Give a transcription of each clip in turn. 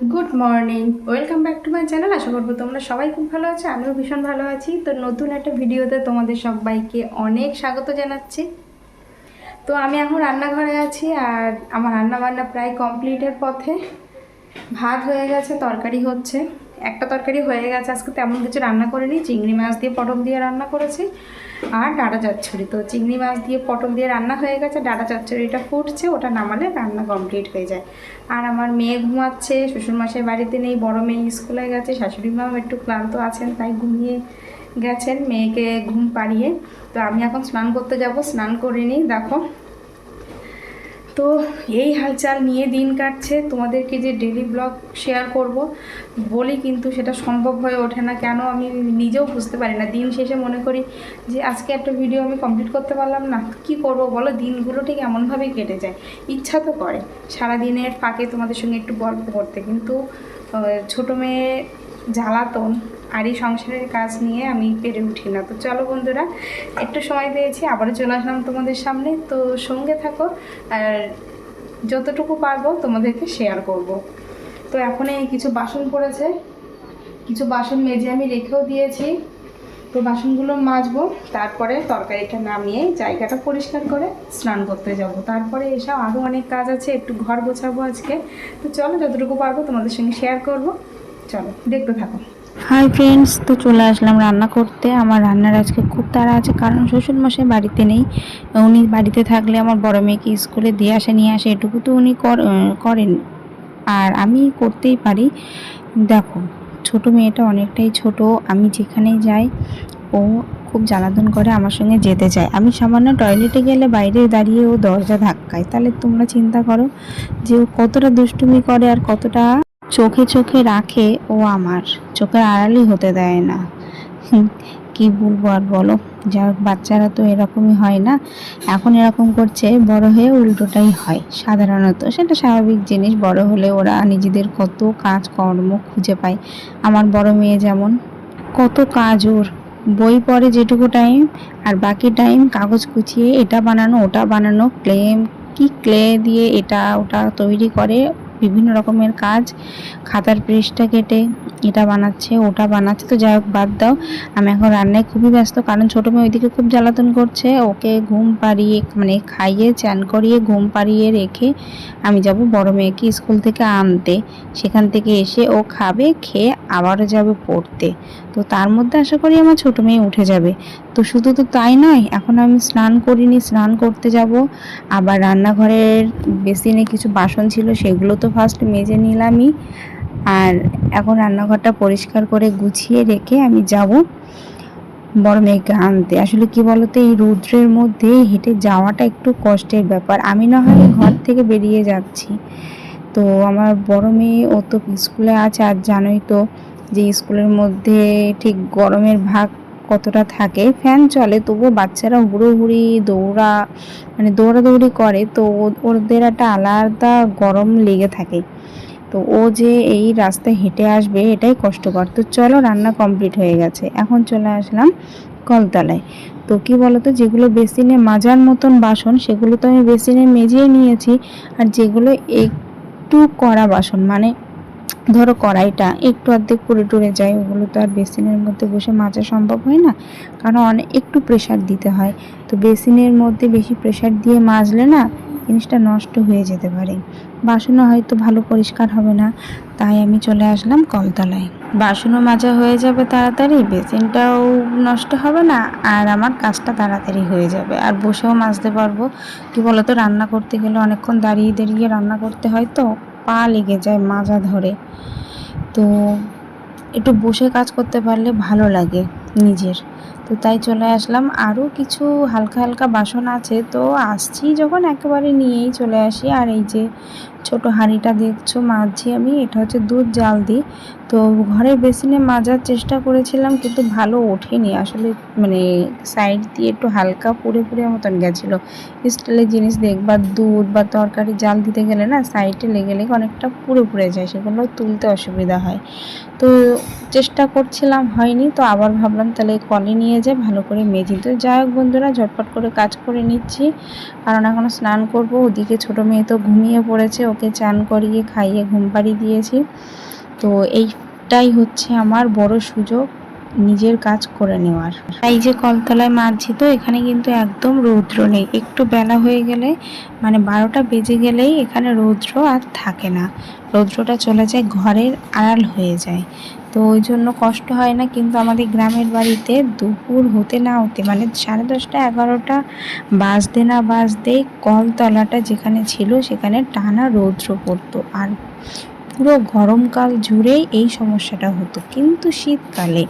Good morning welcome back to my channel আশা করব তোমরা সবাই খুব ভালো আছো, আমিও ভীষণ ভালো আছি। তো নতুন একটা ভিডিওতে তোমাদের সবাইকে অনেক স্বাগত জানাচ্ছি। তো আমি এখন রান্নাঘরে আছি আর আমার রান্নাবান্না প্রায় কমপ্লিটের পথে। ভাত হয়ে গেছে, তরকারি হচ্ছে। একটা তরকারি হয়ে গেছে, আজকে তেমন কিছু রান্না করিনি। চিংড়ি মাছ দিয়ে পটল দিয়ে রান্না করেছি আর ডাটা চচ্চড়ি। তো চিংড়ি মাছ দিয়ে পটল দিয়ে রান্না হয়ে গেছে, ডাটা চচ্চড়িটা ফুটছে, ওটা নামালে রান্না কমপ্লিট হয়ে যায়। আর আমার মেয়ে ঘুমাচ্ছে, শ্বশুরমশাই বাড়িতে নেই, বড় মেয়ে স্কুলে গেছে শাশুড়ি মাও একটু ক্লান্ত আছেন, তাই ঘুমিয়ে গেছেন, মেয়েকে ঘুম পাড়িয়ে। তো আমি এখন স্নান করতে যাব, স্নান করে নিই, দেখো। তো এই হালচাল নিয়ে দিন কাটছে। তোমাদেরকে যে ডেলি ব্লগ শেয়ার করব, বলি কিন্তু সেটা সম্ভব হয়ে ওঠে না। কেন? আমি নিজেও বুঝতে পারি না। দিন শেষে মনে করি যে আজকে একটা ভিডিও আমি কমপ্লিট করতে পারলাম না। কি করব বলো? দিনগুলো ঠিক এমনভাবেই কেটে যায়। ইচ্ছা তো করে। সারা দিনের ফাঁকে তোমাদের সঙ্গে একটু গল্প করতে। কিন্তু ছোটো মেয়ে জ্বালাতন আর এই সংসারের কাজ নিয়ে আমি পেরে উঠি না। তো চলো বন্ধুরা, একটু সময় পেয়েছি, আবারও চলে আসলাম তোমাদের সামনে। তো সঙ্গে থাকো, আর যতটুকু পারব তোমাদেরকে শেয়ার করব। তো এখন এই কিছু বাসন পড়েছে, কিছু বাসন মেজে আমি রেখেও দিয়েছি। তো বাসনগুলো মাজবো, তারপরে তরকারিটা নামিয়ে জায়গাটা পরিষ্কার করে স্নান করতে যাব। তারপরে এসব আরও অনেক কাজ আছে, একটু ঘর গোছাবো আজকে। তো চলো, যতটুকু পারব তোমাদের সঙ্গে শেয়ার করব। চলো, দেখতে থাকো। হাই ফ্রেন্ডস তো চলে আসলাম রান্না করতে। আমার রান্নার আজকে খুব তাড়া আছে, কারণ শ্বশুরমশাই বাড়িতে নেই। উনি বাড়িতে থাকলে আমার বড় মেয়েকে স্কুলে দিয়ে আসে, নিয়ে আসে, এটুকু তো উনি কর- করেন। আর আমি করতেই পারি। দেখো, ছোট মেয়েটা অনেকটাই ছোট, আমি যেখানে যাই, ও খুব জ্বালাতন করে আমার সঙ্গে যেতে চায়। আমি সামান্য টয়লেটে গেলে বাইরে দাঁড়িয়ে ও দরজা ধাক্কায়। তাহলে তোমরা চিন্তা করো যে ও কতটা দুষ্টুমি করে আর কতটা চোখে চোখে রাখে ও আমার। চোখের আড়ালই হতে দেয় না। কি বলব আর বলো? যা বাচ্চারা তো এরকমই হয় না। এখন এরকম করছে, বড় হয়ে উল্টোটাই হয় সাধারণত। সেটা স্বাভাবিক জিনিস, বড় হলে ওরা নিজেদের কত কাজ কর্ম খুঁজে পায়। আমার বড় মেয়ে যেমন, কত কাজ ওর। বই পড়ে যেটুকু টাইম আর বাকি টাইম কাগজ কুচিয়ে এটা বানানো, ওটা বানানো ক্লেম কি ক্লে দিয়ে এটা ওটা তৈরি করে বিভিন্ন রকমের কাজ। খাতার পৃষ্ঠা কেটে এটা বানাচ্ছে, ওটা বানাচ্ছে। তো যাই হোক, বাদ দাও। আমি এখন রান্নায় খুবই ব্যস্ত, কারণ ছোটো মেয়ে ওইদিকে খুব জ্বালাতন করছে। ওকে ঘুম পাড়িয়ে মানে খাইয়ে, চান করিয়ে, ঘুম পাড়িয়ে রেখে আমি যাব বড় মেয়েকে স্কুল থেকে আনতে। সেখান থেকে এসে ও খাবে, খেয়ে আবারও যাবে পড়তে। তো তার মধ্যে আশা করি আমার ছোটো মেয়ে উঠে যাবে। তো শুধু তো তাই নয়, এখন আমি স্নান করিনি, স্নান করতে যাব। আবার রান্নাঘরের বেসিনে কিছু বাসন ছিল, সেগুলো তো ফার্স্ট মেজে নিলামই। আর এখন রান্নাঘরটা পরিষ্কার করে গুছিয়ে রেখে আমি যাব বড় মেয়েকে আনতে। আসলে কি বলতো, এই রৌদ্রের মধ্যে হেঁটে যাওয়াটা একটু কষ্টের ব্যাপার। আমি না হয় ঘর থেকে বেরিয়ে যাচ্ছি। তো আমার বড় মেয়ে, ও তো স্কুলে আছে, আর জানোই তো যে স্কুলের মধ্যে ঠিক গরমের ভাগ কতটা থাকে। ফ্যান চলে, তবুও বাচ্চারা হুড়োহুড়ি দৌড়া মানে দৌড়াদৌড়ি করে, তো ওদের একটা আলাদা গরম লেগে থাকে। তো ও যে এই রাস্তায় হেঁটে আসবে, এটাই কষ্টকর। তো চলো, রান্না কমপ্লিট হয়ে গেছে। এখন চলে আসলাম কলতলায়। তো কি বলতো, যেগুলো বেসিনে মাজার মতন বাসন, সেগুলো তো আমি বেসিনে মেজিয়ে নিয়েছি। আর যেগুলো একটু কড়া বাসন মানে ধরো কড়াইটা একটু অর্ধেক পুড়ে টুরে যায়, ওগুলো তো আর বেসিনের মধ্যে বসে মাজা সম্ভব হয় না। কারণ অনেক একটু প্রেশার দিতে হয়। তো বেসিনের মধ্যে বেশি প্রেশার দিয়ে মাজলে না জিনিসটা নষ্ট হয়ে যেতে পারে। বাসনও হয়তো ভালো পরিষ্কার হবে না, তাই আমি চলে আসলাম কলতলায়। বাসনও মাজা হয়ে যাবে তাড়াতাড়ি, বেসিনটাও নষ্ট হবে না, আর আমার কাজটা তাড়াতাড়ি হয়ে যাবে। আর বসেও মাজতে পারব। কি বলতো, রান্না করতে গেলে অনেকক্ষণ দাঁড়িয়ে দাঁড়িয়ে রান্না করতে হয় তো। পা লেগে যায় মাজা ধরে। তো একটু বসে কাজ করতে পারলে ভালো লাগে নিজের। তো তাই চলে আসলাম। আরও কিছু হালকা হালকা বাসন আছে। তো আসছি যখন একেবারে নিয়েই চলে আসি। আর এই যে ছোট হাঁড়িটা দেখছ? মাজছি আমি, এটা হচ্ছে দুধ জাল দিই তো ঘরের বেসিনে মাজার চেষ্টা করেছিলাম, কিন্তু ভালো ওঠেনি। আসলে মানে সাইড দিয়ে একটু হালকা পুড়ে পুড়ে মতন গেছিল। স্টিলের জিনিস দেখবা, দুধ বা তরকারি জাল দিতে গেলে না সাইডে লেগে লেগে অনেকটা পুড়ে পুড়ে যায়, সেগুলো তুলতে অসুবিধা হয়। তো চেষ্টা করছিলাম, হয়নি। তো আবার ভাবলাম তাহলে কলে নিয়ে যায় ভালো করে মেজি তো যাই হোক বন্ধুরা, ঝটপট করে কাজ করে নিচ্ছি। কারণ এখনও স্নান করব, ওদিকে ছোটো মেয়ে তো ঘুমিয়ে পড়েছে ওকে চান করিয়ে খাইয়ে ঘুম পাড়িয়ে দিয়েছি। তো এইটাই হচ্ছে আমার বড় সুযোগ। নিজের কাজ করে নেওয়ার। এই যে কলতলায় মারছি তো এখানে কিন্তু একদম রৌদ্র নেই। একটু বেলা হয়ে গেলে মানে বারোটা বেজে গেলেই এখানে রৌদ্র আর থাকে না। রৌদ্রটা চলে যায়, ঘরের আড়াল হয়ে যায়। তো ওই জন্য কষ্ট হয় না, কিন্তু আমাদের গ্রামের বাড়িতে দুপুর হতে না হতে মানে সাড়ে দশটা এগারোটা বাজতে না বাজতেই কলতলাটা যেখানে ছিল, সেখানে টানা রৌদ্র পড়তো। আর পুরো গরমকাল জুড়েই এই সমস্যাটা হতো। কিন্তু শীতকালে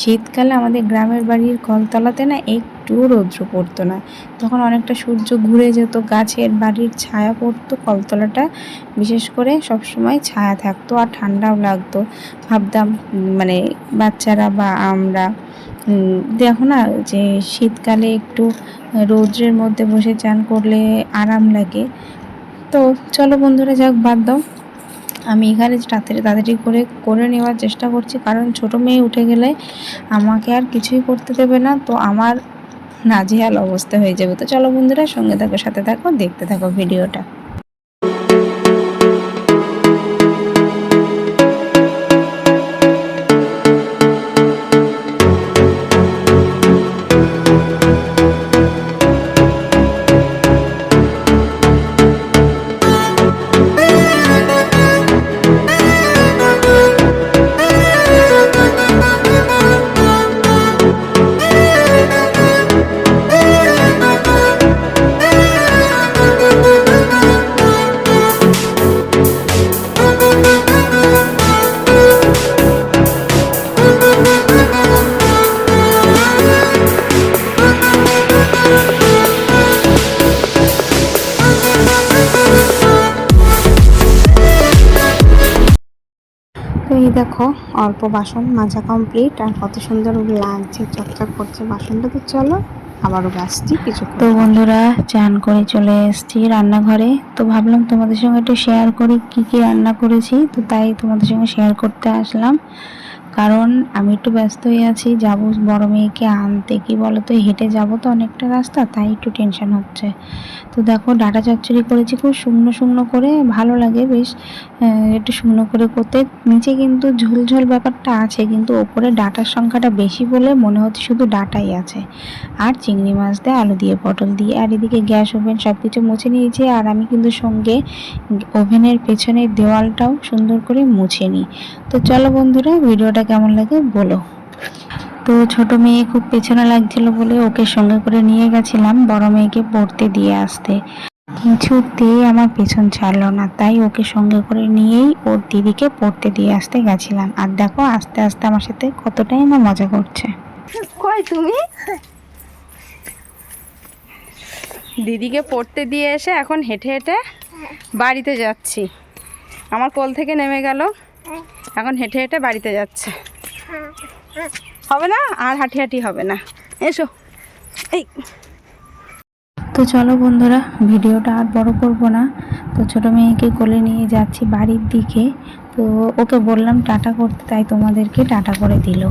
শীতকালে আমাদের গ্রামের বাড়ির কলতলাতে না একটু রৌদ্র পড়তো না। তখন অনেকটা সূর্য ঘুরে যেত, গাছের বাড়ির ছায়া পড়তো, কলতলাটা বিশেষ করে সবসময় ছায়া থাকতো আর ঠান্ডাও লাগতো। ভাবতাম মানে বাচ্চারা বা আমরা দেখো না যে শীতকালে একটু রৌদ্রের মধ্যে বসে চান করলে আরাম লাগে। তো চলো বন্ধুরা, যাক বাদ দাও। আমি এখানে তাড়াতাড়ি তাড়াতাড়ি করে করে নেওয়ার চেষ্টা করছি। কারণ ছোট মেয়ে উঠে গেলে আমাকে আর কিছুই করতে দেবে না। তো আমার নাজেহাল অবস্থা হয়ে যাবে। তো চলো বন্ধুরা, সঙ্গে থাকো, সাথে থাকো, দেখতে থাকো ভিডিওটা। দেখো, অল্প বাসন মাজা কমপ্লিট আর কত সুন্দর লাগছে, চকচক করছে বাসনটা। তো চলো, আবারও গাছটি কিছু তো বন্ধুরা, চান করে চলে এসেছি রান্নাঘরে। তো ভাবলাম তোমাদের সঙ্গে একটু শেয়ার করি, কি কি রান্না করেছি। তো তাই তোমাদের সঙ্গে শেয়ার করতে আসলাম। কারণ আমি একটু ব্যস্ত হয়ে আছি, যাব বড় মেয়েকে আনতে। কি বলো তো হেঁটে যাব তো অনেকটা রাস্তা, তাই একটু টেনশন হচ্ছে। তো দেখো, ডাটা চচ্চড়ি করেছি খুব শুকনো শুকনো করে, ভালো লাগে বেশ একটু শুকনো করে করতে। নিচে কিন্তু ঝোল ঝোল ব্যাপারটা আছে, কিন্তু ওপরে ডাটার সংখ্যাটা বেশি বলে মনে হচ্ছে শুধু ডাটাই আছে। আর চিংড়ি মাছ দিয়ে আলু দিয়ে, পটল দিয়ে, আর এদিকে গ্যাস ওভেন সব কিছু মুছে নিয়েছি, আর আমি কিন্তু সঙ্গে ওভেনের পেছনের দেওয়ালটাও সুন্দর করে মুছে নিই। তো চলো বন্ধুরা, ভিডিওটা কেমন লাগে বলো। তো ছোট মেয়ে খুব পেছনে লাগছিল বলে ওকে সঙ্গে করে নিয়ে গেছিলাম বড় মেয়েকে পড়তে দিয়ে আসতে। কিছুতেই আমার পেছন ছাড়লো না তাই ওকে সঙ্গে করে নিয়েই ওর দিদিকে পড়তে দিয়ে আসতে গেছিলাম। আর দেখো আস্তে আস্তে আমার সাথে কতটাই না মজা করছে। কই তুমি? দিদিকে পড়তে দিয়ে এসে এখন হেঁটে হেঁটে বাড়িতে যাচ্ছি। আমার কোল থেকে নেমে গেল। এখন হেঁটে হেঁটে বাড়িতে যাচ্ছে। হবে না? আর হাঁটি হাঁটি হবে না। এসো। এই। তো চলো বন্ধুরা, ভিডিওটা আর বড় করব না। তো ছোট মেয়েকে কোলে নিয়ে যাচ্ছি বাড়ির দিকে। তো ওকে বললাম টাটা করতে, তাই তোমাদেরকে টাটা করে দিল।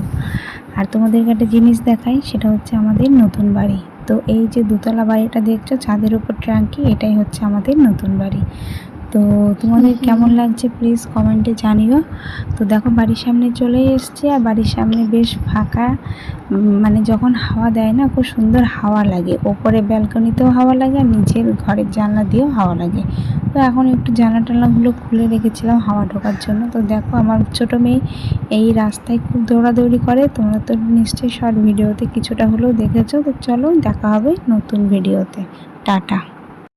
আর তোমাদেরকে একটা জিনিস দেখাই, সেটা হচ্ছে আমাদের নতুন বাড়ি। তো এই যে দোতলা বাড়িটা দেখছ, ছাদের উপর ট্রাঙ্কি, এটাই হচ্ছে আমাদের নতুন বাড়ি। তো তোমাদের কেমন লাগছে প্লিজ কমেন্টে জানিও। তো দেখো বাড়ির সামনে চলে এসছি আর বাড়ির সামনে বেশ ফাঁকা। মানে যখন হাওয়া দেয় না খুব সুন্দর হাওয়া লাগে। ওপরে ব্যালকনিতেও হাওয়া লাগে আর নিচের ঘরের জানলা দিয়েও হাওয়া লাগে। তো এখন একটু জানলা টানলাগুলো খুলে রেখেছিলাম হাওয়া ঢোকার জন্য। তো দেখো আমার ছোটো মেয়ে এই রাস্তায় খুব দৌড়াদৌড়ি করে। তোমরা তো নিশ্চয়ই শর্ট ভিডিওতে কিছুটা হলেও দেখেছ। তো চলো দেখা হবে নতুন ভিডিওতে টাটা।